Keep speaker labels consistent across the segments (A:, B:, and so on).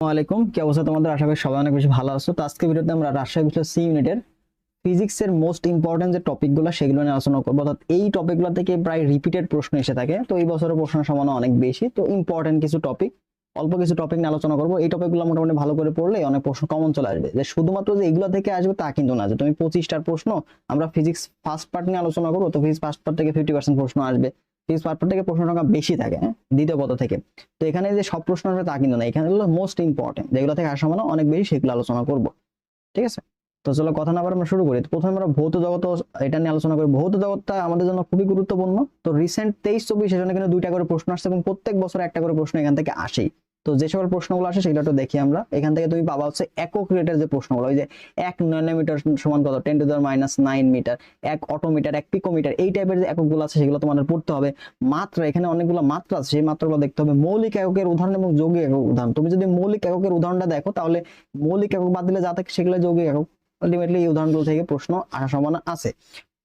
A: আসসালামু আলাইকুম কি অবস্থা তোমাদের? আশা করি সবাই অনেক বেশি ভালো আছো। তো আজকে ভিডিওতে আমরা রাজশাহী বিশ্ব সি ইউনিটের ফিজিক্সের মোস্ট ইম্পর্টেন্ট যে টপিকগুলো সেগুলো নিয়ে আলোচনা করব। অর্থাৎ এই টপিকগুলো থেকে প্রায় রিপিটেড প্রশ্ন এসে থাকে। তো এই বছরের প্রশ্ন সমান অনেক বেশি। তো ইম্পর্টেন্ট কিছু টপিক অল্প কিছু টপিক নিয়ে আলোচনা করব। এই টপিকগুলো মোটামুটি ভালো করে পড়লে অনেক প্রশ্ন কমন চলে আসবে। যে শুধুমাত্র যে এগুলো থেকে আসবে তা কিন্তু না। যে তুমি পঁচিশটার প্রশ্ন, আমরা ফিজিক্স ফার্স্ট পার্ট নিয়ে আলোচনা করব, তো ফিজিক্স ফার্স্ট পার্ট থেকে ফিফটি প্রশ্ন আসবে। ফিজিক্স পার্ট থেকে প্রশ্ন সংখ্যা বেশি থাকে হ্যাঁ? দ্বিতীয় পদ থেকে। তো এখানে যে সব প্রশ্ন আসবে তা কিন্তু না। এখানে হলো মোস্ট ইম্পর্টেন্ট যেগুলো থেকে আসা মানে অনেক বেশি সেগুলো আলোচনা করব। ঠিক আছে? তো চলো কথা না আমরা শুরু করি। প্রথমে আমরা ভৌত জগৎ এটা নিয়ে আলোচনা করি। ভৌত জগৎটা আমাদের জন্য খুবই গুরুত্বপূর্ণ। তো রিসেন্ট তেইশ, চব্বিশ সেশনে কিন্তু দুইটা করে প্রশ্ন আসছে এবং প্রত্যেক বছর একটা করে প্রশ্ন এখান থেকে আসেই। তো যে সকল প্রশ্নগুলো আসে সেগুলো একটু দেখি আমরা। এখান থেকে তুমি পাবা হচ্ছে একক রেটের যে প্রশ্নগুলো, ওই যে এক ন্যানোমিটার সমান কত? Ten to the minus nine metre এক অটোমিটার, এক পিকোমিটার, এই টাইপের যে এককগুলো আছে সেগুলো তোমাদের পড়তে হবে। মাত্রা এখানে অনেকগুলো মাত্রা আছে, সেই মাত্রাগুলো দেখতে হবে। মৌলিক এককের উদাহরণ এবং যৌগিক একক উদাহরণ। তুমি যদি মৌলিক এককের উদাহরণটা দেখো, তাহলে মৌলিক একক বাদ দিলে যা থাকে সেগুলো যৌগিক একক। আলটিমেটলি এই উদাহরণগুলো থেকে প্রশ্ন আসার সম্ভাবনা আছে।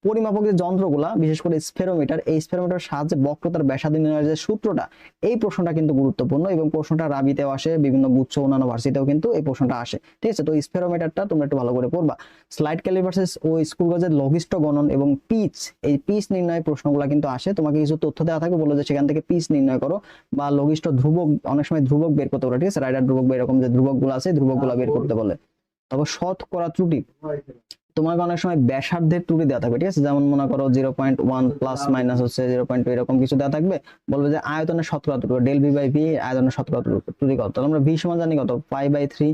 A: পরিমাপক যে যন্ত্রগুলা, বিশেষ করে স্ফেরোমিটার এই স্ফেরোমিটার সাহায্যে বক্রতার ব্যাসার্ধ নির্ণয়ের যে সূত্রটা, এই প্রশ্নটা কিন্তু গুরুত্বপূর্ণ এবং প্রশ্নটা রাবিতেও আসে, বিভিন্ন গুচ্ছ অন্যান্য ভার্সিটিতেও কিন্তু এই প্রশ্নটা আসে। ঠিক আছে, তো স্ফেরোমিটারটা তোমরা একটু ভালো করে পড়বা। স্লাইড ক্যালিভার্সেস ও স্কুল গজের লঘিষ্ঠ গণন এবং পিচ, এই পিচ নির্ণয় প্রশ্নগুলো কিন্তু আসে। তোমাকে কিছু তথ্য দেওয়া থাকবে, বলো যে সেখান থেকে পিচ নির্ণয় করো বা লঘিষ্ঠ ধ্রুবক, অনেক সময় ধ্রুবক বের করতে বলে ঠিক আছে? রাইডার ধ্রুবক বা এরকম যে ধ্রুবকগুলো আছে ধ্রুবকগুলো বের করতে বলে। তারপর শতকরা ত্রুটি। তোমাকে অনেক সময় ব্যাসার্ধের ত্রুটি দেওয়া থাকবে, ঠিক আছে? যেমন মনে করো zero point one plus minus হচ্ছে জিরো পয়েন্ট টু এরকম কিছু দেওয়া থাকবে। বলবে যে আয়তনের শতকরা ত্রুটি, ডেল ভি বাই ভি আয়তনের শতকরা ত্রুটি কত? তাহলে আমরা ভি সমান জানি কত? Pi by three,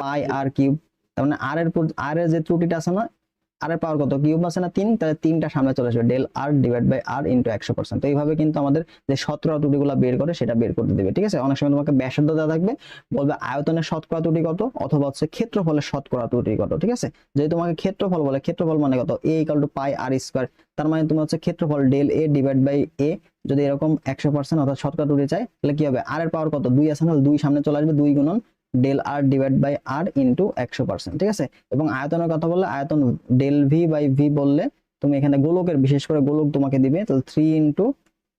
A: pi R cube. তার মানে আর এর আর এর যে ত্রুটিটা আছে না আর এর পাওয়ার কত? কিউব আছে না তিন? তাহলে তিনটা সামনে চলে আসবে। Del R divide by R into একশো পার্সেন্ট তো এইভাবে কিন্তু আমাদের যে শতকরা ত্রুটিগুলো বের করে, সেটা বের করতে দেবে, ঠিক আছে? অনেক সময় তোমাকে ব্যাসার্ধ দেওয়া থাকবে, বলবে আয়তনের শতকরা ত্রুটি কত? অথবা হচ্ছে ক্ষেত্রফলের শতকরা ত্রুটি কত, ঠিক আছে? যদি তোমাকে ক্ষেত্রফল বলে, ক্ষেত্রফল মানে কত? টু পাই আর স্কোয়ার তার মানে তুমি হচ্ছে ক্ষেত্রফল del A divide by A যদি এরকম একশো পার্সেন্ট অর্থাৎ শতকরা ত্রুটি চাই তাহলে কি হবে? আর এর পাওয়ার কত? দুই আছে না? দুই সামনে চলে আসবে, দুই গুণন del R divide by R into একশো পার্সেন্ট ঠিক আছে? এবং আয়তনের কথা বললে আয়তন ডেল ভি বাই ভি বললে তুমি এখানে গোলকের, বিশেষ করে গোলক তোমাকে দিবে, তাহলে three into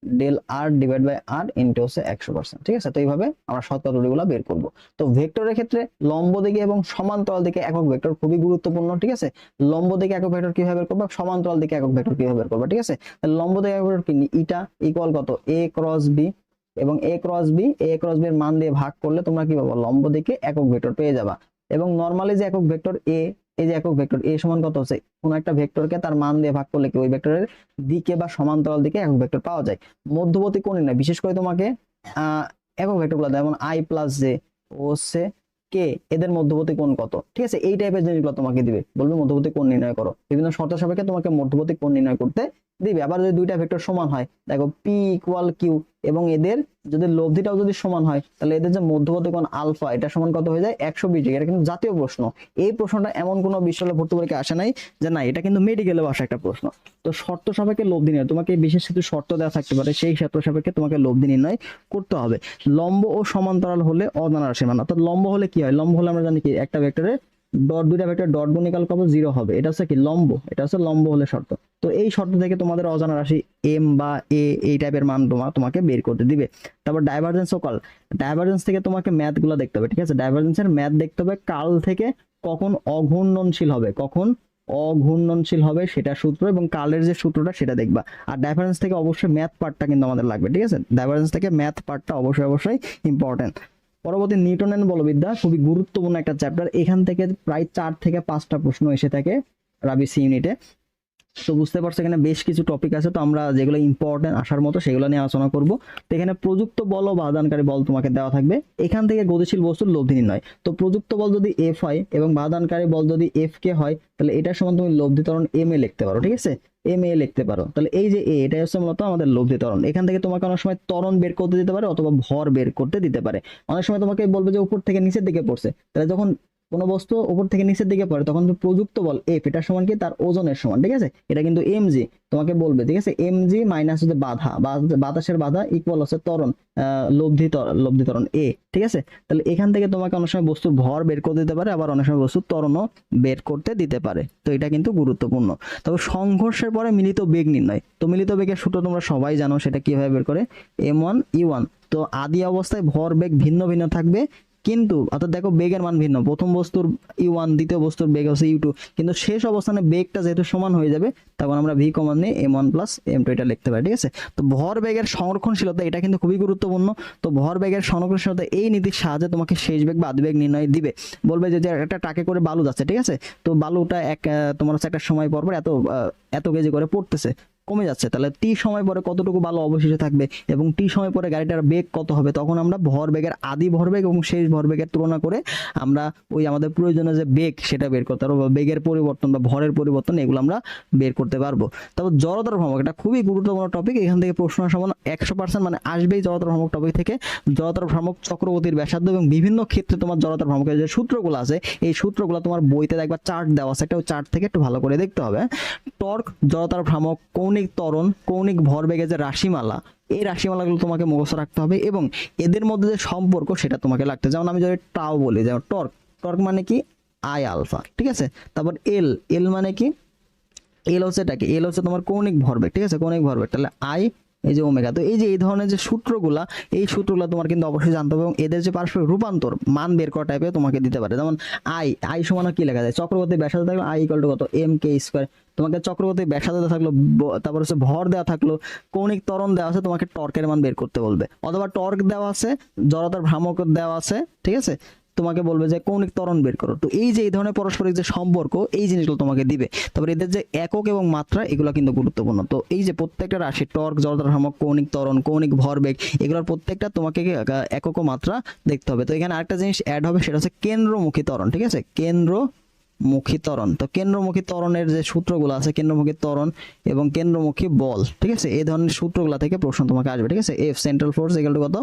A: del R divide by R into হচ্ছে একশো পার্সেন্ট ঠিক আছে? তো এইভাবে আমরা শতকরা বের করব। তো ভেক্টরের ক্ষেত্রে লম্ব দিকে এবং সমান্তরাল দিকে একক ভেক্টর খুবই গুরুত্বপূর্ণ, ঠিক আছে? লম্ব দিকে একক ভেক্টর কীভাবে বের করব? সমান্তরাল দিকে একক ভেক্টর কীভাবে বের করব, ঠিক আছে? লম্ব দিকে একক ভেক্টর কি? ইটা ইকুয়াল কত? এ ক্রস বি এবং A cross B A cross B এর মান দিয়ে ভাগ করলে তোমরা কি পাবো? লম্ব দিকে একক ভেক্টর পেয়ে যাবা। এবং নর্মালি যে একক ভেক্টর এ এই যে একক ভেক্টর এ সমান কত হচ্ছে? কোন একটা ভেক্টরকে তার মান দিয়ে ভাগ করলে কি ওই ভেক্টরের দিকে বা সমান্তরাল দিকে একক ভেক্টর পাওয়া যায়? মধ্যবর্তী কোণ না বিশেষ করে তোমাকে একক ভেক্টরগুলো যেমন আই প্লাস জে ও হচ্ছে কে এদের মধ্যবর্তী কোণ কত? ঠিক আছে, এই টাইপের জিনিসগুলো তোমাকে দিবে। বলবে মধ্যবর্তী কোণ নির্ণয় করো। বিভিন্ন শর্ত সাপেক্ষে তোমাকে মধ্যবর্তী কোণ নির্ণয় করতে দিবে। আবার যদি দুইটা ভেক্টর সমান হয়, দেখো পি ইকুয়াল কিউ এবং এদের যদি লব্ধিটাও যদি সমান হয়, তাহলে এদের যে মধ্যবর্তী কোণ আলফা, এটা সমান কত হয়ে যায়? একশো বিশ ডিগ্রি। এটা কিন্তু জাতীয় প্রশ্ন। এই প্রশ্নটা এমন কোনো বিশ্ববিদ্যালয় ভর্তি পরীক্ষা আসে নাই যে না, এটা কিন্তু মেডিকেলে আসা একটা প্রশ্ন। তো শর্ত সাপেক্ষে লব্ধি নির্ণয়। তোমাকে বিশেষ কিছু শর্ত দেওয়া থাকতে পারে, সেই শর্ত সাপেক্ষে তোমাকে লব্ধি নির্ণয় করতে হবে। লম্ব ও সমান্তরাল হলে অজানা রাশির মান অর্থাৎ লম্ব হলে কি হয়? লম্ব হলে আমরা জানি কি? একটা ভেক্টরের ডট দুইটা ভেক্টর ডট গুণিকাল কত জিরো হবে। এটা হচ্ছে কি? লম্ব। এটা হচ্ছে লম্ব হলে শর্ত। তো এই শর্ত থেকে তোমাদের অজানা রাশি এম বা এ এই টাইপের মান তোমার তোমাকে বের করতে দিবে। তারপর ডাইভারজেন্স ও কাল ডাইভারজেন্স থেকে তোমাকে ম্যাথগুলো দেখতে হবে, ঠিক আছে? ডাইভারজেন্সের ম্যাথ দেখতে হবে কাল থেকে কখন অঘূর্ণনশীল হবে। কখন অঘূর্ণনশীল হবে সেটা সূত্র এবং কালের যে সূত্রটা সেটা দেখবা। আর ডাইভারেন্স থেকে অবশ্যই ম্যাথ পার্টটা কিন্তু আমাদের লাগবে, ঠিক আছে? ডাইভারেন্স থেকে ম্যাথ পার্টটা অবশ্যই অবশ্যই ইম্পর্টেন্ট পরবর্তী নিউটনের বলবিদ্যা, খুবই গুরুত্বপূর্ণ একটা চ্যাপ্টার এখান থেকে প্রায় চার থেকে পাঁচটা প্রশ্ন এসে থাকে রাবি সি ইউনিটে তো বুঝতে পারছ এখানে বেশ কিছু টপিক আছে, তো আমরা যেগুলো ইম্পর্টেন্ট আসার মতো সেগুলো নিয়ে আলোচনা করব। তো এখানে প্রযুক্ত বল ও বাদানকারী বল তোমাকে দেওয়া থাকবে। এখান থেকে গতিশীল বস্তুর লব্ধি নির্ণয় তো প্রযুক্ত বল যদি এফ হয় এবং বাদানকারী বল যদি এফ কে হয়, তাহলে এটার সমান তুমি লব্ধি ত্বরণ এম এ লিখতে পারো, ঠিক আছে? এম এ লিখতে পারো। তাহলে এই যে এ এটা হচ্ছে মূলত আমাদের লব্ধি ত্বরণ। এখান থেকে তোমাকে অনেক সময় ত্বরণ বের করতে দিতে পারে অথবা ভর বের করতে দিতে পারে। অনেক সময় তোমাকে বলবে যে উপর থেকে নিচের দিকে পড়ছে। তাহলে যখন কোনো বস্তু উপর থেকে নিচের দিকে পড়ে, তখন প্রযুক্ত বল এফ এটার সমান কি? তার ওজনের সমান, ঠিক আছে? এটা কিন্তু এম জি তোমাকে বলবে, ঠিক আছে? এম জি মাইনাস হচ্ছে বাধা বাতাসের বাধা ইকুয়াল হচ্ছে ত্বরণ লব্ধি লব্ধি ত্বরণ এ ঠিক আছে? তাহলে এখান থেকে তোমাকে অনেক সময় বস্তুর ভর বের করে দিতে পারে, আবার অনেক সময় বস্তুর ত্বরণও বের করতে দিতে পারে। তো এটা কিন্তু গুরুত্বপূর্ণ। তবে সংঘর্ষের পরে মিলিত বেগ নির্ণয়। তো মিলিত বেগের সূত্র তোমরা সবাই জানো, সেটা কীভাবে বের করে? এম ওয়ান ই ওয়ান তো আদি অবস্থায় ভর বেগ ভিন্ন ভিন্ন থাকবে। কিন্তু, অর্থাৎ দেখো বেগের মান ভিন্ন। প্রথম বস্তুর ই ওয়ান দ্বিতীয় বস্তুর বেগ হচ্ছে ইউ টু কিন্তু শেষ অবস্থানে বেগটা যেহেতু সমান হয়ে যাবে, তখন আমরা ভি কমান নিয়ে M one plus M two এটা লিখতে পারি, ঠিক আছে? তো ভর বেগের সংরক্ষণশীলতা এটা কিন্তু খুবই গুরুত্বপূর্ণ। তো ভর বেগের সংরক্ষণশীলতা এই নীতির সাহায্যে তোমাকে শেষ বেগ বা বেগ নির্ণয় দিবে। বলবে যে একটা টাকে করে বালু যাচ্ছে, ঠিক আছে? তো বালুটা এক তোমার হচ্ছে একটা সময় পর পর এত এত কেজি করে পড়তেছে। কমে যাচ্ছে, তাহলে টি সময় পরে কতটুকু বালু অবশেষে থাকবে এবং টি সময় পরে গাড়িটার বেগ কত হবে? তখন আমরা ভর বেগের আদি ভরবেগ এবং শেষ ভরবেগের তুলনা করে আমরা ওই আমাদের প্রয়োজনীয় যে বেগ, সেটা বের করতে পারব বেগের পরিবর্তন বা ভরের পরিবর্তন এগুলো আমরা বের করতে পারব। তারপর জড়তার ভ্রমক, এটা খুবই গুরুত্বপূর্ণ টপিক এখান থেকে প্রশ্ন সমান একশো পার্সেন্ট মানে আসবেই জড়তার ভ্রমক টপিক থেকে। জড়তার ভ্রমক চক্রবর্তীর ব্যাসার্ধ এবং বিভিন্ন ক্ষেত্রে তোমার জড়তার ভ্রমকের যে সূত্রগুলো আছে, এই সূত্রগুলো তোমার বইতে দেখবা চার্ট দেওয়া আছে, একটা চার্ট থেকে একটু ভালো করে দেখতে হবে। টর্ক, জড়তার ভ্রামক, কৌণিক ত্বরণ, কৌণিক ভরবেগের যে রাশিমালা, এই রাশিমালাগুলো তোমাকে মুখস্থ রাখতে হবে এবং এদের মধ্যে যে সম্পর্ক সেটা তোমাকে লাগতে যেমন আমি যদি টাও বলি, যেমন টর্ক টর্ক মানে কি? আই আলফা, ঠিক আছে? তারপর এল এল মানে কি? এল হচ্ছে এটা কি? এল হচ্ছে তোমার কৌণিক ভরবেগ, ঠিক আছে? কৌণিক ভরবেগ, তাহলে আই এই যে ওমেগা। তো এই যে এই ধরনের যে সূত্রগুলা, এই সূত্রগুলো তোমার কিন্তু অবশ্যই জানতে হবে এবং এদের যে পারস্পরিক রূপান্তর, মান বের করা টাইপের তোমাকে দিতে পারে। যেমন আই আই সমান কি লেখা যায়? চক্রবর্তী ব্যাসার্ধ থাকল আই ইকাল টু কত? এম কে স্কোয়ার তোমাকে চক্রবর্তী ব্যাসার্ধ দেওয়া থাকল তারপর হচ্ছে ভর দেওয়া থাকল, কৌণিক ত্বরণ দেওয়া আছে, তোমাকে টর্কের মান বের করতে বলবে। অথবা টর্ক দেওয়া আছে, জড়তার ভ্রামক দেওয়া আছে, ঠিক আছে? তোমাকে বলবে যে কৌণিক ত্বরণ বের করো। তো এই যে, এই ধরনের পারস্পরিক যে সম্পর্ক, এই জিনিসগুলো তোমাকে দিবে। তারপর এদের যে একক এবং মাত্রা, এগুলো কিন্তু গুরুত্বপূর্ণ। তো এই যে প্রত্যেকটা রাশি, টর্ক ভ্রামক কৌণিক ত্বরণ, কৌণিক ভরবেগ, এগুলোর প্রত্যেকটা তোমাকে একক মাত্রা দেখতে হবে। তো এখানে আরেকটা জিনিস অ্যাড হবে, সেটা হচ্ছে কেন্দ্রমুখী ত্বরণ, ঠিক আছে? কেন্দ্র মুখী ত্বরণ। তো কেন্দ্রমুখী ত্বরণের যে সূত্রগুলো আছে, কেন্দ্রমুখী ত্বরণ এবং কেন্দ্রমুখী বল, ঠিক আছে? এই ধরনের সূত্রগুলো থেকে প্রশ্ন তোমাকে আসবে, ঠিক আছে? এফ সেন্ট্রাল ফোর্স এগুলো কত?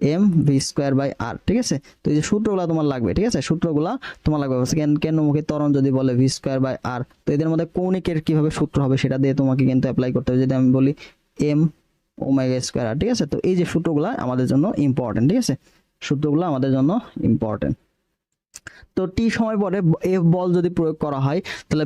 A: M V square by R ঠিক আছে? তো এই যে সূত্রগুলো তোমার লাগবে, ঠিক আছে? সূত্রগুলো তোমার লাগবে কেন- কেন্দ্রমুখী ত্বরণ যদি বলে ভি স্কোয়ার বাই আর তো এদের মধ্যে কৌণিকের কীভাবে সূত্র হবে সেটা দিয়ে তোমাকে কিন্তু অ্যাপ্লাই করতে হবে। যদি আমি বলি এম ওমেগা স্কোয়ার আর ঠিক আছে? তো এই যে সূত্রগুলো আমাদের জন্য ইম্পর্টেন্ট ঠিক আছে? সূত্রগুলো আমাদের জন্য ইম্পর্টেন্ট তো টি সময় পরে এফ বল যদি প্রয়োগ করা হয়, তাহলে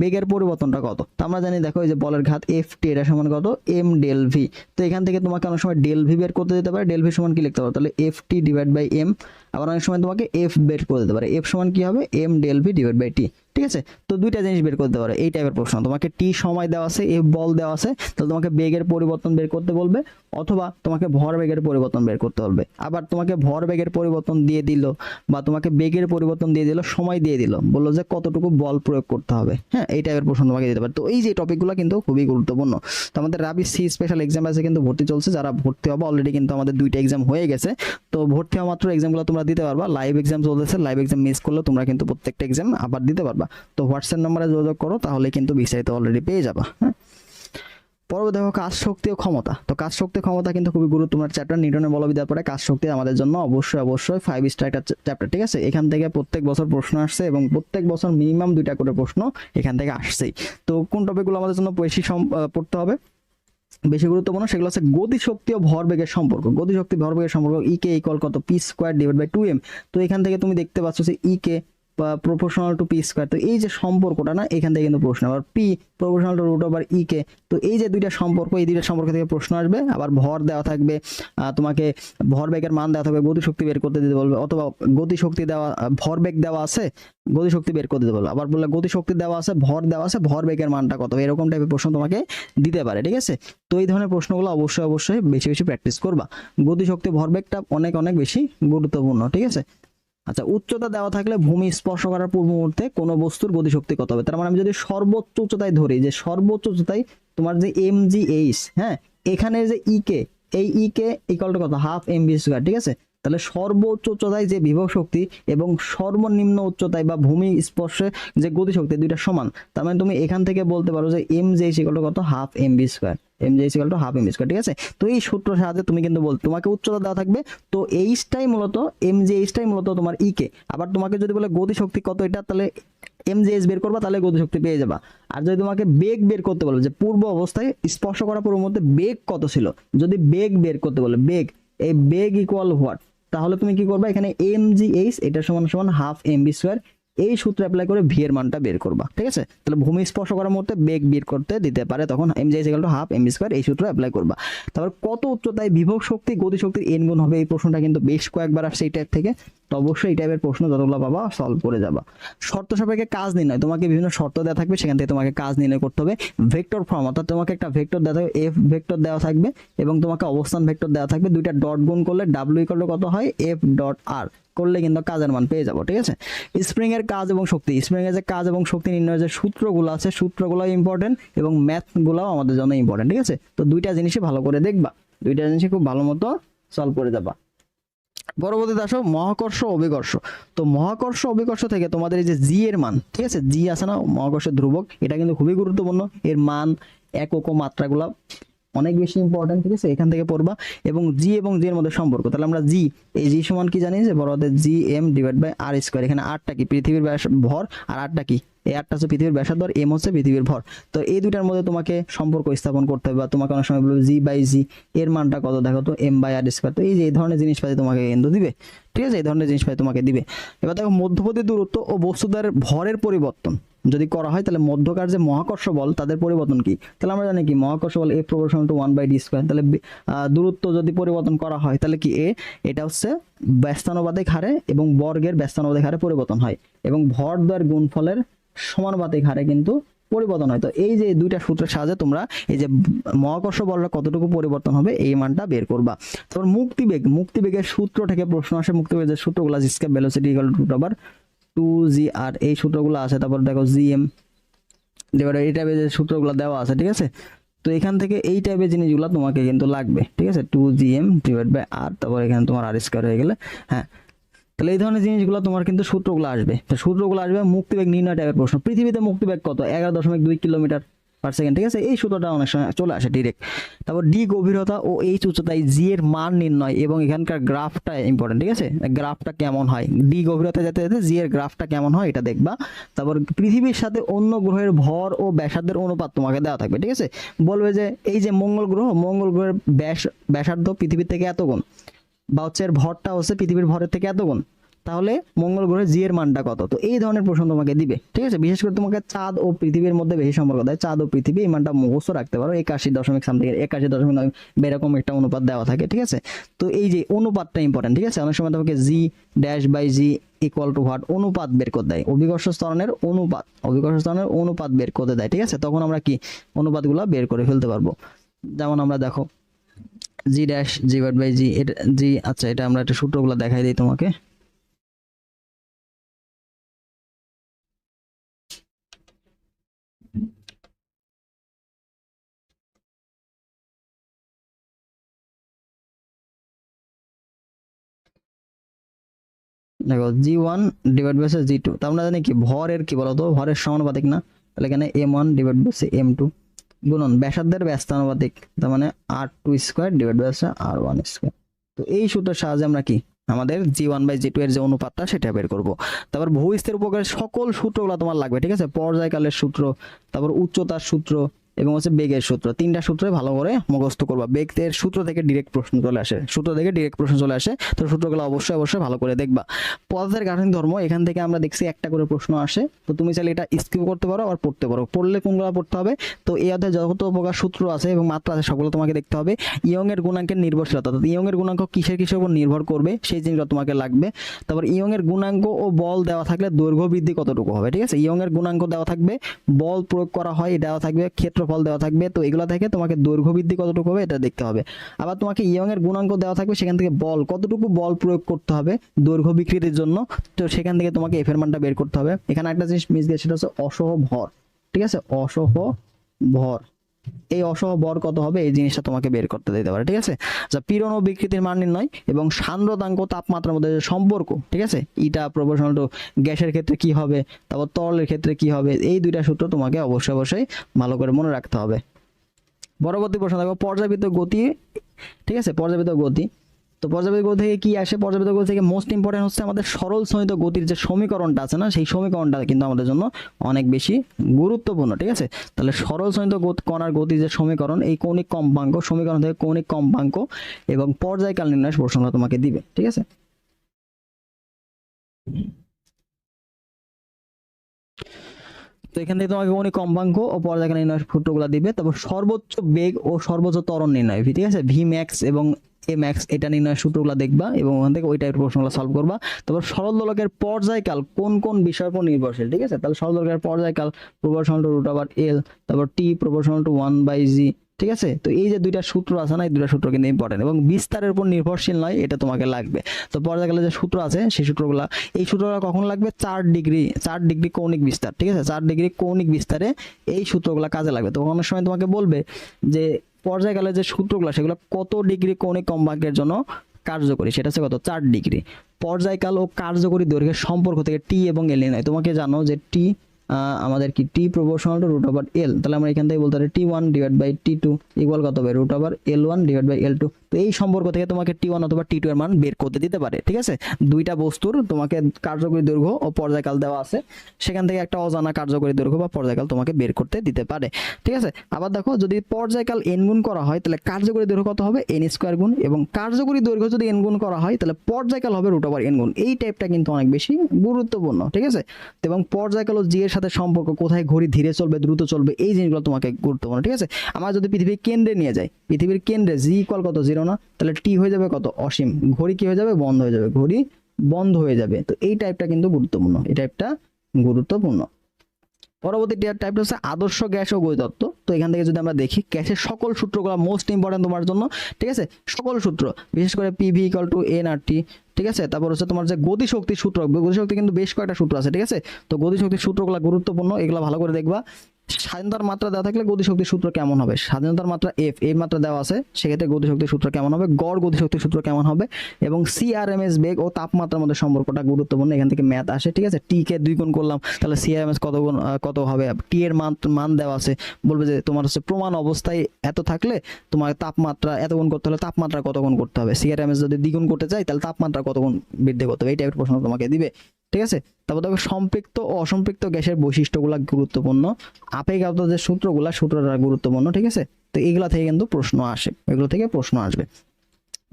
A: বেগের পরিবর্তনটা কত? তো আমরা জানি দেখো এই যে বলের ঘাত এফ টি এটা সমান কত? এম ডেল ভি তো এখান থেকে তোমাকে অনেক সময় ডেল ভি বের করতে দিতে পারে ডেল ভি সমান কি লিখতে পারো? তাহলে F T divide by M আবার অনেক সময় তোমাকে এফ বের করে দিতে পারে। এফ সমান কি হবে? M del V divide by T ঠিক আছে? তো দুইটা জিনিস বের করতে পারে, এই টাইপের প্রশ্ন। তোমাকে টি সময় দেওয়া আছে এফ বল দেওয়া আছে, তাহলে তোমাকে বেগের পরিবর্তন বের করতে বলবে, অথবা তোমাকে ভর বেগের পরিবর্তন বের করতে বলবে। আবার তোমাকে ভর বেগের পরিবর্তন দিয়ে দিল, বা তোমাকে বেগের পরিবর্তন দিয়ে দিল, সময় দিয়ে দিল, বলল যে কতটুকু বল প্রয়োগ করতে হবে। হ্যাঁ এই টাইপের প্রশ্ন তোমাকে দিতে পারে। তো এই যে টপিকগুলো কিন্তু খুবই গুরুত্বপূর্ণ। তো আমাদের রাবি সি স্পেশাল এক্সাম আছে, কিন্তু ভর্তি চলছে, যারা ভর্তি হবে অলরেডি কিন্তু আমাদের দুইটা এক্সাম হয়ে গেছে। তো ভর্তি হওয়া মাত্র এক্সামগুলো তোমরা দিতে পারবা। লাইভ এক্সাম চলতেছে লাইভ এক্সাম মিস করলে তোমরা কিন্তু প্রত্যেকটা এক্সাম আবার দিতে পারবা। তো হোয়াটসঅ্যাপ নাম্বারে যোগাযোগ করো, তাহলে কিন্তু বিস্তারিত অলরেডি পেয়ে যাবা হ্যাঁ? পরবর্তী দেখো, কাজ শক্তি ও ক্ষমতা। তো কাজ শক্তি ক্ষমতা কিন্তু খুবই গুরুত্বপূর্ণ চ্যাপ্টার নিউটনের বলবিদ্যার পরে কাজ শক্তি আমাদের জন্য অবশ্যই অবশ্যই ফাইভ স্টার একটা চ্যাপ্টার ঠিক আছে? এখান থেকে প্রত্যেক বছর প্রশ্ন আসছে এবং প্রত্যেক বছর মিনিমাম দুইটা করে প্রশ্ন এখান থেকে আসছেই। তো কোন টপিকগুলো আমাদের জন্য বেশি পড়তে হবে? বেশি গুরুত্বপূর্ণ, সেগুলো হচ্ছে গতিশক্তি ও ভরবেগের সম্পর্ক। গতিশক্তি ভরবেগের সম্পর্ক ই কে ইকুয়াল কত? P square divide by two M তো এখান থেকে তুমি দেখতে পাচ্ছ যে ই কে বা প্রপোর্শনাল টু পি স্কোয়ার তো এই যে সম্পর্কটা না এখান থেকে কিন্তু প্রশ্ন। আবার P proportional to root over E K তো এই যে দুইটা সম্পর্ক এই দুইটা সম্পর্ক থেকে প্রশ্ন আসবে। আবার ভর দেওয়া থাকবে তোমাকে ভরবেগের মান দেওয়া থাকবে গতিশক্তি বের করতে দিতে বলবে অথবা গতিশক্তি দেওয়া আহ, ভরবেগ দেওয়া আছে গতিশক্তি বের করে দিতে বলবে। আবার বললে গতিশক্তি দেওয়া আছে ভর দেওয়া আছে ভরবেগের মানটা কত? এরকম টাইপের প্রশ্ন তোমাকে দিতে পারে ঠিক আছে? তো এই ধরনের প্রশ্নগুলো অবশ্যই অবশ্যই বেশি বেশি প্র্যাকটিস করবা। গতিশক্তি ভরবেগটা অনেক অনেক বেশি গুরুত্বপূর্ণ ঠিক আছে? আচ্ছা উচ্চতা দেওয়া থাকলে ভূমি স্পর্শ করার পূর্ব মুহূর্তে কোনো বস্তুর গতিশক্তি কত হবে? তার মানে আমি যদি সর্বোচ্চ উচ্চতায় ধরি, যে সর্বোচ্চ উচ্চতায় তোমার যে এম জি এইচ হ্যাঁ এখানে যে ই কে এই ই কে ইকালটা কত? হাফ এম বি স্কোয়ার ঠিক আছে? তাহলে সর্বোচ্চ উচ্চতায় যে বিভব শক্তি এবং সর্বনিম্ন উচ্চতায় বা ভূমি স্পর্শে যে গতিশক্তি দুইটা সমান, তার মানে তুমি এখান থেকে বলতে পারো যে এম জে ইকালটা কত? Half M B square M J equal to half M square ঠিক আছে? তো এই সূত্র সাহায্যে তুমি কিন্তু বল তোমাকে উচ্চতা দেওয়া থাকবে। তো এইচটাই মূলত এম জে এইচটাই মূলত তোমার ই কে আবার তোমাকে যদি বলে গতিশক্তি কত এটা, তাহলে এম জে এস বের করবা, তাহলে গতিশক্তি পেয়ে যাবা। আর যদি তোমাকে বেগ বের করতে বলবে যে পূর্ব অবস্থায় স্পর্শ করার পূর্ব মধ্যে বেগ কত ছিল? যদি বেগ বের করতে বলে, বেগ, এই বেগ ইকুয়াল হোয়াট তাহলে তুমি কি করবা? এখানে এম জি এইচ এটা সমান সমান হাফ এম বি স্কোয়ার এই সূত্র অ্যাপ্লাই করে ভি এর মানটা বের করবা, ঠিক আছে? তাহলে ভূমি স্পর্শ করার মধ্যে বেগ বের করতে দিতে পারে, তখন M G to half M square এই সূত্র অ্যাপ্লাই করবা। তারপর কত উচ্চতায় বিভব শক্তি গতি শক্তির এন গুণ হবে, এই প্রশ্নটা কিন্তু বেশ কয়েকবার আসছে এই টাইপ থেকে। তো অবশ্যই এই টাইপের প্রশ্ন যতগুলো পাবা সলভ করে যাবা। শর্ত সাপেক্ষে কাজ নির্ণয়, তোমাকে বিভিন্ন শর্ত দেওয়া থাকবে, সেখান থেকে তোমাকে কাজ নির্ণয় করতে হবে। ভেক্টর ফর্ম, অর্থাৎ তোমাকে একটা ভেক্টর দেওয়া থাকবে এফ ভেক্টর দেওয়া থাকবে এবং তোমাকে অবস্থান ভেক্টর দেওয়া থাকবে। দুইটা ডট গুণ করলে ডাব্লিউ ইকুয়াল টু কত হয়? এফ ডট আর করলে কিন্তু কাজের মান পেয়ে যাব, ঠিক আছে? স্প্রিং এর কাজ এবং শক্তি স্প্রিং এর যে কাজ এবং শক্তি নির্ণয়ের যে সূত্রগুলো আছে সূত্রগুলো ইম্পর্টেন্ট এবং ম্যাথগুলোও আমাদের জন্য ইম্পর্টেন্ট ঠিক আছে? তো দুইটা জিনিসই ভালো করে দেখবা। দুইটা জিনিসই খুব ভালো মতো সলভ করে যাবা। পরবর্তীতে আসো মহাকর্ষ অভিকর্ষ। তো মহাকর্ষ অভিকর্ষ থেকে তোমাদের এই যে জি এর মান, ঠিক আছে? জি আছে না? মহাকর্ষের ধ্রুবক। এটা কিন্তু খুবই গুরুত্বপূর্ণ। এর মান, একক মাত্রাগুলা অনেক বেশি ইম্পর্টেন্ট ঠিক আছে? এখান থেকে পড়বা। এবং জি এবং জি এর মধ্যে সম্পর্ক। তাহলে আমরা জি এই জি সমান কি জানি? যে বড় হাতে G M divide by R square এখানে আটটা কি? পৃথিবীর ভর আর আটটা কি? আটটা হচ্ছে পৃথিবীর ব্যাসার্ধ আর এম হচ্ছে পৃথিবীর ভর। তো এই দুইটার মধ্যে তোমাকে সম্পর্ক স্থাপন করতে হবে বা তোমাকে অনেক সময় বলবে জি বাই জি, এর মানটা কত দেখো তো এম বাই আর স্কোয়ার। তো এই যে এই ধরনের জিনিসপাতি তোমাকে কিন্তু দিবে, ঠিক আছে? এই ধরনের জিনিসপাতি তোমাকে দিবে। এবার দেখো মধ্যবর্তী দূরত্ব ও বস্তুদের ভরের পরিবর্তন। যদি করা হয় তাহলে মধ্যকার যে মহাকর্ষ বল, তাদের পরিবর্তন কি? তাহলে আমরা জানি কি? মহাকর্ষ বল এ proportion to one by D square তাহলে দূরত্ব যদি পরিবর্তন করা হয় তাহলে কি এ এটা হচ্ছে ব্যস্তানুপাতিক হারে এবং বর্গের ব্যস্তানুপাতিক হারে পরিবর্তন হয় এবং ভর দ্বয়ের গুণফলের সমানুপাতিক হারে কিন্তু পরিবর্তন হয়। তো এই যে দুইটা সূত্রের সাহায্যে তোমরা এই যে মহাকর্ষ বলটা কতটুকু পরিবর্তন হবে, এই মানটা বের করবা। তারপর মুক্তিবেগ, মুক্তিবেগের সূত্র থেকে প্রশ্ন আসে, মুক্তিবেগের সূত্রগুলো আছে স্কেপ ভেলোসিটি ইকুয়াল টু আবার টু জি আর এই সূত্রগুলো আছে। তারপর দেখো জি এম এবার এই টাইপের যে সূত্রগুলো দেওয়া আছে, ঠিক আছে? তো এখান থেকে এই টাইপের জিনিসগুলো তোমাকে কিন্তু লাগবে, ঠিক আছে? Two G M divide by R তারপর এখানে তোমার আর স্কোয়ার হয়ে গেলে হ্যাঁ? তাহলে এই ধরনের জিনিসগুলো তোমার কিন্তু সূত্রগুলো আসবে। সূত্রগুলো আসবে মুক্তিবেগ নির্ণয় টাইপের প্রশ্ন। পৃথিবীতে মুক্তিবেগ কত? এগারো দশমিক দুই কিলোমিটার পার সেকেন্ড ঠিক আছে? এই সূত্রটা অনেক সময় চলে আসে ডিরেক্ট তারপর ডি গভীরতা ও এইচ উচ্চতায় জি এর মান নির্ণয় এবং এখানকার গ্রাফটা ইম্পর্টেন্ট ঠিক আছে? গ্রাফটা কেমন হয়? ডি গভীরতা যেতে যেতে জি এর গ্রাফটা কেমন হয় এটা দেখবা। তারপর পৃথিবীর সাথে অন্য গ্রহের ভর ও ব্যাসার্ধের অনুপাত তোমাকে দেওয়া থাকবে, ঠিক আছে? বলবে যে এই যে মঙ্গল গ্রহ, মঙ্গল গ্রহের ব্যাস ব্যাসার্ধ পৃথিবীর থেকে এত গুণ। বা হচ্ছে এর ভরটা হচ্ছে পৃথিবীর ভরের থেকে এত গুণ। তাহলে মঙ্গল গ্রহে জি এর মানটা কত? তো এই ধরনের প্রশ্ন তোমাকে দিবে। ঠিক আছে? বিশেষ করে তোমাকে চাঁদ ও পৃথিবীর মধ্যে বেশি সম্পর্ক দেয়। চাঁদ ও পৃথিবী এই মানটা মুখস্থ রাখতে পারো। একাশি দশমিক সামথিং একাশি দশমিক এরকম একটা অনুপাত দেওয়া থাকে। ঠিক আছে? তো এই যে অনুপাতটা ইম্পর্টেন্ট ঠিক আছে? অনেক সময় তোমাকে G dash by G equal to what অনুপাত বের করে দেয়। অভিকর্ষ স্তরণের অনুপাত। অভিকর্ষ স্তরণের অনুপাত বের করে দেয়। ঠিক আছে? তখন আমরা কি? অনুপাতগুলো বের করে ফেলতে পারব। যেমন আমরা দেখো G dash G what by G এটা জি আচ্ছা এটা আমরা একটা সূত্রগুলো দেখাই দিই তোমাকে। দেখো G one divide by G two তা আমরা জানি কি, ভরের কি বলতো? ভরের সমানুপাতিক না? তাহলে এখানে M one divide by M two গুণন, ব্যাসার্ধের ব্যস্তানুপাতিক, তার মানে R two square divide by R one square তো এই সূত্রের সাহায্যে আমরা কি? আমাদের G one by G two এর যে অনুপাতটা, সেটা বের করব। তারপর ভূস্থের উপকারের সকল সূত্রগুলো তোমার লাগবে, ঠিক আছে? পর্যায়কালের সূত্র, তারপর উচ্চতার সূত্র এবং হচ্ছে বেগের সূত্র। তিনটা সূত্রে ভালো করে মুখস্থ করবা। বেগের সূত্র থেকে ডিরেক্ট প্রশ্ন চলে আসে। সূত্র থেকে ডিরেক্ট প্রশ্ন চলে আসে। তো সূত্রগুলো অবশ্যই অবশ্যই ভালো করে দেখবা। পদার্থের গাঠনিক ধর্ম, এখান থেকে আমরা দেখছি একটা করে প্রশ্ন আসে। তো তুমি চাইলে এটা স্কিপ করতে পারো আর পড়তে পারো। পড়লে কোনগুলো পড়তে হবে? তো এই অধ্যায়ে যত প্রকার সূত্র আছে এবং মাত্রা আছে সবগুলো তোমাকে দেখতে হবে। ইয়ং এর গুণাঙ্কের নির্ভরশীলতা। ইয়ং এর গুণাঙ্ক কিসের কিসের উপর নির্ভর করবে? সেই জিনিসটা তোমাকে লাগবে। তারপর ইয়ং এর গুণাঙ্ক ও বল দেওয়া থাকলে দৈর্ঘ্য বৃদ্ধি কতটুকু হবে? ঠিক আছে? ইয়ং এর গুণাঙ্ক দেওয়া থাকবে। বল প্রয়োগ করা হয়, দেওয়া থাকবে ক্ষেত্রফল দেওয়া থাকবে, তো এগুলো থেকে তোমাকে দৈর্ঘ্য বৃদ্ধি কতটুকু হবে এটা দেখতে হবে। আবার তোমাকে ইয়ং এর গুণাঙ্ক দেওয়া থাকবে, সেখান থেকে বল, কতটুকু বল প্রয়োগ করতে হবে দৈর্ঘ্য বিকৃতির জন্য, তো সেখান থেকে তোমাকে এফের মানটা বের করতে হবে। এখানে একটা জিনিস মিস গেছে সেটা হচ্ছে অসহ ভর ঠিক আছে? অসহ ভর এই অসহ বর কত হবে? এই জিনিসটা তোমাকে বের করতে দিতে পারে, ঠিক আছে? যা পীড়ন ও বিকৃতির মান নির্ণয় এবং সান্দ্রতাঙ্ক তাপমাত্রার মধ্যে যে সম্পর্ক, ঠিক আছে? ইটা প্রপোর্শনাল টু গ্যাসের ক্ষেত্রে কি হবে? তারপর তরলের ক্ষেত্রে কি হবে? এই দুইটা সূত্র তোমাকে অবশ্যই অবশ্যই ভালো করে মনে রাখতে হবে। পরবর্তী প্রশ্ন দেখো পর্যাবৃত্ত গতি, ঠিক আছে? পর্যাবৃত্ত গতি তো পর্যাবৃত্ত গতি থেকে কি আসে? পর্যাবৃত্ত গতি থেকে মোস্ট ইম্পর্টেন্ট হচ্ছে আমাদের সরল সহিত গতির যে সমীকরণটা আছে না, সেই সমীকরণটা কিন্তু আমাদের জন্য অনেক বেশি গুরুত্বপূর্ণ, ঠিক আছে? তাহলে সরল সহিত কণার গতির যে সমীকরণ, এই কৌণিক কম্পাঙ্ক, সমীকরণ থেকে কৌণিক কম্পাঙ্ক এবং পর্যায়কাল নির্ণয় প্রশ্নটা তোমাকে দিবে, ঠিক আছে? তো এখান থেকে তোমাকে কৌণিক কম্পাঙ্ক ও পর্যায়কাল নির্ণয় সূত্রগুলো দিবে। তারপর সর্বোচ্চ বেগ ও সর্বোচ্চ ত্বরণ নির্ণয়, ঠিক আছে? ভি ম্যাক্স এবং এ ম্যাক্স এটা নির্ণয় সূত্রগুলো দেখবা এবং ওখান থেকে ওই টাইপের প্রশ্নগুলো সলভ করবা। তারপর সরল দোলকের পর্যায়কাল কোন কোন বিষয়ের উপর নির্ভরশীল, ঠিক আছে? তাহলে সরল দোলকের পর্যায়কাল proportional to root over L তারপর T proportional to one by G ঠিক আছে? তো এই যে দুইটা সূত্র আছে না, এই দুইটা সূত্র কিন্তু ইম্পর্টেন্ট এবং বিস্তারের উপর নির্ভরশীল নয়, এটা তোমাকে লাগবে। তো পর্যায়কালে যে সূত্র আছে, সেই সূত্রগুলো, এই সূত্রগুলো কখন লাগবে? চার ডিগ্রি চার ডিগ্রি কৌণিক বিস্তার, ঠিক আছে? চার ডিগ্রি কৌণিক বিস্তারে এই সূত্রগুলো কাজে লাগবে। তো অনেক সময় তোমাকে বলবে যে পর্যায়কালে যে সূত্রগুলো, সেগুলো কত ডিগ্রি কোণে কম্পাঙ্কের জন্য কার্যকরী? সেটা হচ্ছে কত? চার ডিগ্রি। পর্যায়কাল ও কার্যকরী দৈর্ঘ্যের সম্পর্ক থেকে টি এবং এল নয় তোমাকে জানো যে টি আমাদের কি T proportional to root over L তাহলে আমরা এখান থেকে বলতে পারি T one divide by T two equal to হবে? Root over L one divide by L two তো এই সম্পর্ক থেকে তোমাকে টি ওয়ান অথবা টি টু এর মান বের করতে দিতে পারে, ঠিক আছে? দুইটা বস্তুর তোমাকে কার্যকরী দৈর্ঘ্য ও পর্যায়কাল দেওয়া আছে। সেখান থেকে একটা অজানা কার্যকরী দৈর্ঘ্য বা পর্যায়কাল তোমাকে বের করতে দিতে পারে, ঠিক আছে? আবার দেখো, যদি পর্যায়কাল এন গুণ করা হয়, তাহলে কার্যকরী দৈর্ঘ্য কত হবে? এন স্কোয়ার গুণ, এবং কার্যকরী দৈর্ঘ্য যদি এন গুণ করা হয়, তাহলে পর্যায়কাল হবে রুট ওভার এন গুণ। এই টাইপটা কিন্তু অনেক বেশি গুরুত্বপূর্ণ, ঠিক আছে? এবং পর্যায়কাল ও জি এর সাথে সম্পর্ক, কোথায় ঘড়ি ধীরে চলবে, দ্রুত চলবে, এই জিনিসগুলো তোমাকে গুরুত্বপূর্ণ, ঠিক আছে? আমরা যদি পৃথিবীর কেন্দ্রে নিয়ে যাই, পৃথিবীর কেন্দ্রে জি ইকুয়াল কত? জিরো না? তাহলে টি হয়ে যাবে কত? অসীম। ঘড়ি কি হয়ে যাবে? বন্ধ হয়ে যাবে। ঘড়ি বন্ধ হয়ে যাবে। তো এই টাইপটা কিন্তু গুরুত্বপূর্ণ। এই টাইপটা গুরুত্বপূর্ণ। পরবর্তী টাইপটা হচ্ছে আদর্শ গ্যাস ও গতিতত্ত্ব তো এখান থেকে যদি আমরা দেখি, গ্যাসের সকল সূত্রগুলো মোস্ট ইম্পর্টেন্ট তোমার জন্য, ঠিক আছে? সকল সূত্র, বিশেষ করে PV equal to N R T ঠিক আছে? তারপর হচ্ছে তোমার যে গতি শক্তি সূত্র, গতিশক্তি কিন্তু বেশ কয়েকটা সূত্র আছে, ঠিক আছে? তো গতি শক্তির সূত্রগুলো গুরুত্বপূর্ণ, এগুলো ভালো করে দেখবা। স্বাধীনতার মাত্রা দেওয়া থাকলে গতিশক্তির সূত্র কেমন হবে? স্বাধীনতার মাত্রা এফ এই মাত্রা দেওয়া আছে, সেক্ষেত্রে গতিশক্তির সূত্র কেমন হবে? গড় গতিশক্তির সূত্র কেমন হবে? এবং সিআরএমএস বেগ ও তাপমাত্রার মধ্যে সম্পর্কটা গুরুত্বপূর্ণ, এখান থেকে ম্যাথ আসে, ঠিক আছে? টি কে দুই গুণ করলাম, তাহলে সিআরএমএস কত গুণ কত হবে? টি এর মান মান দেওয়া আছে, বলবে যে তোমার হচ্ছে প্রমাণ অবস্থায় এত থাকলে তোমার তাপমাত্রা এত গুণ করতে হলে তাপমাত্রা কত গুণ করতে হবে? সিআরএমএস যদি দ্বিগুণ করতে চাই তাহলে তাপমাত্রা কত গুণ বৃদ্ধি করতে হবে? এই টাইপের প্রশ্ন তোমাকে দিবে। ঠিক আছে? তারপর দেখো সম্পৃক্ত ও অসম্পৃক্ত গ্যাসের বৈশিষ্ট্যগুলো গুরুত্বপূর্ণ। আপেক যে সূত্রগুলো সূত্রটা গুরুত্বপূর্ণ, ঠিক আছে? তো এগুলা থেকে কিন্তু প্রশ্ন আসে। এগুলো থেকে প্রশ্ন আসবে।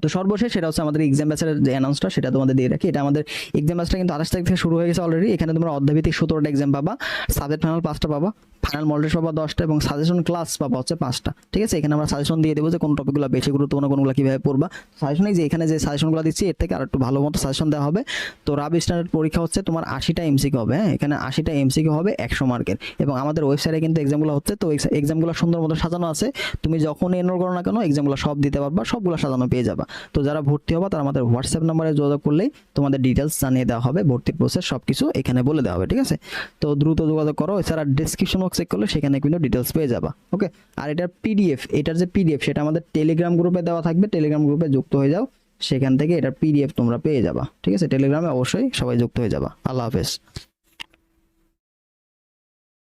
A: তো সর্বশেষ সেটা হচ্ছে আমাদের এক্সাম ব্যাচের যে অ্যানাউন্সটা সেটা তোমাদের দিয়ে রাখি। এটা আমাদের এক্সাম ব্যাচটা কিন্তু আঠাশ তারিখ থেকে শুরু হয়ে গেছে অলরেডি এখানে তোমরা অধ্যায়ভিত্তিক সতেরোটা এক্সাম পাবা সাবজেক্ট ফাইনাল পাঁচটা পাবা ফাইনাল মডেল পাবা দশটা এবং সাজেশন ক্লাস পাবা হচ্ছে পাঁচটা। ঠিক আছে? এখানে আমরা সাজেশন দিয়ে দেবো যে কোন টপিকগুলো বেশি গুরুত্বপূর্ণ, কোনগুলো কীভাবে পড়বা। সাজেশনে যে এখানে যে সাজেশনগুলো দিচ্ছি, এর থেকে আর একটু ভালো মতো সাজেশন দেওয়া হবে। তো রাব স্ট্যান্ডার্ড পরীক্ষা হচ্ছে তোমার আশিটা এমসিকিউ হবে হ্যাঁ? এখানে আশিটা এমসিকিউ হবে একশো মার্কের। এবং আমাদের ওয়েবসাইটে কিন্তু এক্সামগুলো হচ্ছে, তো এক্সামগুলো সুন্দর মতো সাজানো আছে। তুমি যখন এনরোল করো না কেন এক্সামগুলো সব দিতে পারবা, সবগুলো সাজানো পেয়ে যাবা। তো যারা ভর্তি হবা, তারা আমাদের হোয়াটসঅ্যাপ নাম্বারে যোগাযোগ করলেই তোমাদের ডিটেলস জানিয়ে দেওয়া হবে ভর্তির প্রসেস সব কিছু এখানে বলে দেওয়া হবে, ঠিক আছে? তো দ্রুত যোগাযোগ করো, এছাড়া ডিসক্রিপশন বক্স চেক করলে সেখানে কিন্তু ডিটেলস পেয়ে যাবা ওকে আর এটার পিডিএফ এটার যে পিডিএফ সেটা আমাদের টেলিগ্রাম গ্রুপে দেওয়া থাকবে টেলিগ্রাম গ্রুপে যুক্ত হয়ে যাও, সেখান থেকে এটার পিডিএফ তোমরা পেয়ে যাবা, ঠিক আছে? টেলিগ্রামে অবশ্যই সবাই যুক্ত হয়ে যাবা, আল্লাহ হাফেজ।